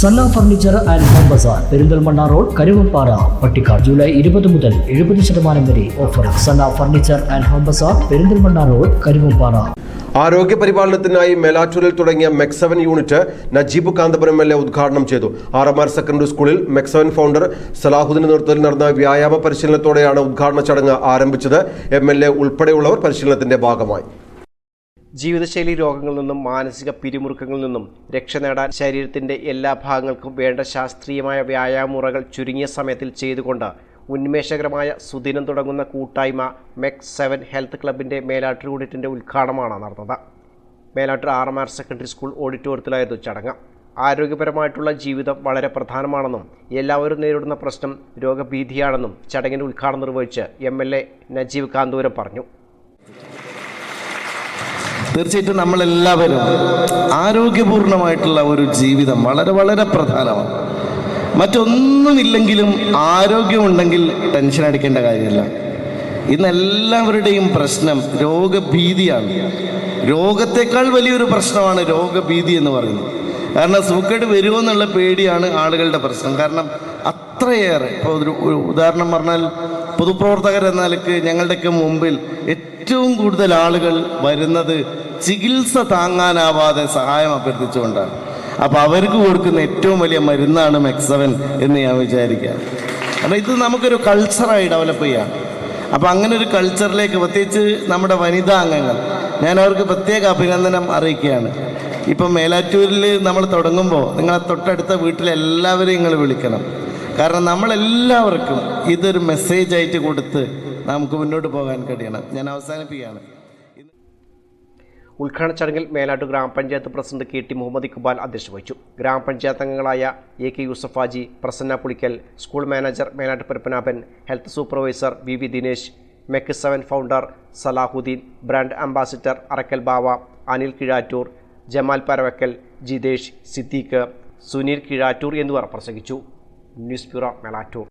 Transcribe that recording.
Sanna furniture and home bazaar Perinthalmanna road Karuvappara Pattikkad July ഇരുപത് മുതൽ എഴുപത് ശതമാനം വരെ offer Sanna furniture and home bazaar Perinthalmanna road Karuvappara ആരോഗ്യ പരിപാലനത്തിനായി മേലാറ്റൂരിൽ തുടങ്ങിയ mec seven unit Najeeb Kanthapuram L A ഉദ്ഘാടനം ചെയ്തു. ആർ സെക്കൻഡറി സ്കൂളിൽ മെക്സവൻ ഫൗണ്ടർ സലാഹുദ്ദീന്റെ നേതൃത്വത്തിൽ നടന്ന വ്യായാമ പരിശീലനത്തോടെയാണ് ഉദ്ഘാടന ചടങ്ങ് ആരംഭിച്ചത്. എം എൽ എ ഉൾപ്പെടെയുള്ളവർ പരിശീലനത്തിന്റെ ഭാഗമായി. ജീവിതശൈലി രോഗങ്ങളിൽ നിന്നും മാനസിക പിരിമുറുക്കങ്ങളിൽ നിന്നും രക്ഷ നേടാൻ ശരീരത്തിന്റെ എല്ലാ ഭാഗങ്ങൾക്കും വേണ്ട ശാസ്ത്രീയമായ വ്യായാമമുറകൾ ചുരുങ്ങിയ സമയത്തിൽ ചെയ്തുകൊണ്ട് ഉന്മേഷകരമായ സുദിനം തുടങ്ങുന്ന കൂട്ടായ്മ മെക് സെവൻ ഹെൽത്ത് ക്ലബിന്റെ മേലാട്ടൂർ യൂണിറ്റിന്റെ ഉദ്ഘാടനമാണ് നടന്നത്. Melattur R M R secondary school ഓഡിറ്റോറിയത്തിലായിരുന്നു ചടങ്ങ്. ആരോഗ്യപരമായിട്ടുള്ള ജീവിതം വളരെ പ്രധാനമാണെന്നും എല്ലാവരും നേരിടുന്ന പ്രശ്നം രോഗഭീതിയാണെന്നും ചടങ്ങിന്റെ ഉദ്ഘാടനം നിർവഹിച്ച് M L A Najeeb Kanthuram പറഞ്ഞു. തീർച്ചയായിട്ടും നമ്മളെല്ലാവരും ആരോഗ്യപൂർണമായിട്ടുള്ള ഒരു ജീവിതം വളരെ വളരെ പ്രധാനമാണ്. മറ്റൊന്നുമില്ലെങ്കിലും ആരോഗ്യമുണ്ടെങ്കിൽ ടെൻഷൻ അടിക്കേണ്ട കാര്യമില്ല. ഇന്ന് എല്ലാവരുടെയും പ്രശ്നം രോഗഭീതിയാണ്. രോഗത്തെക്കാൾ വലിയൊരു പ്രശ്നമാണ് രോഗഭീതി എന്ന് പറയുന്നത്. കാരണം സൂക്കേട് വരുമോ എന്നുള്ള പേടിയാണ് ആളുകളുടെ പ്രശ്നം. കാരണം അത്രയേറെ ഇപ്പോൾ ഒരു ഉദാഹരണം പറഞ്ഞാൽ പൊതുപ്രവർത്തകർ എന്ന നിലയ്ക്ക് ഞങ്ങളുടെയൊക്കെ മുമ്പിൽ ഏറ്റവും കൂടുതൽ ആളുകൾ വരുന്നത് ചികിത്സ താങ്ങാനാവാതെ സഹായം അഭ്യർത്ഥിച്ചുകൊണ്ടാണ്. അപ്പോൾ അവർക്ക് കൊടുക്കുന്ന ഏറ്റവും വലിയ മരുന്നാണ് മെക്സവൻ എന്ന് ഞാൻ വിചാരിക്കുക അപ്പോൾ ഇത് നമുക്കൊരു കൾച്ചറായി ഡെവലപ്പ് ചെയ്യാം. അപ്പോൾ അങ്ങനെ ഒരു കൾച്ചറിലേക്ക് പ്രത്യേകിച്ച് നമ്മുടെ വനിതാ അംഗങ്ങൾ ഞാൻ അവർക്ക് പ്രത്യേക അഭിനന്ദനം അറിയിക്കുകയാണ്. ഇപ്പം മേലാറ്റൂരിൽ നമ്മൾ തുടങ്ങുമ്പോൾ നിങ്ങളെ തൊട്ടടുത്ത വീട്ടിലെ എല്ലാവരെയും നിങ്ങൾ വിളിക്കണം. കാരണം നമ്മളെല്ലാവർക്കും ഇതൊരു മെസ്സേജ് ആയിട്ട് കൊടുത്ത് നമുക്ക് മുന്നോട്ട് പോകാൻ കഴിയണം. ഞാൻ അവസാനിപ്പിക്കുകയാണ്. ഉദ്ഘാടന ചടങ്ങിൽ Melattu grama panchayat president K T Muhammad Iqbal അധ്യക്ഷ വഹിച്ചു. ഗ്രാമപഞ്ചായത്ത് അംഗങ്ങളായ A K Yusuf Haji Prasanna Pulickal school manager Melattu Parappanabhan health supervisor V V Dinesh mec seven founder Salahuddin brand ambassador Arakkal Bava Anil Kizhattur Jamal Paravakkal Jithesh Siddique Suneer Kizhattur എന്നിവർ പ്രസംഗിച്ചു. newspiro melato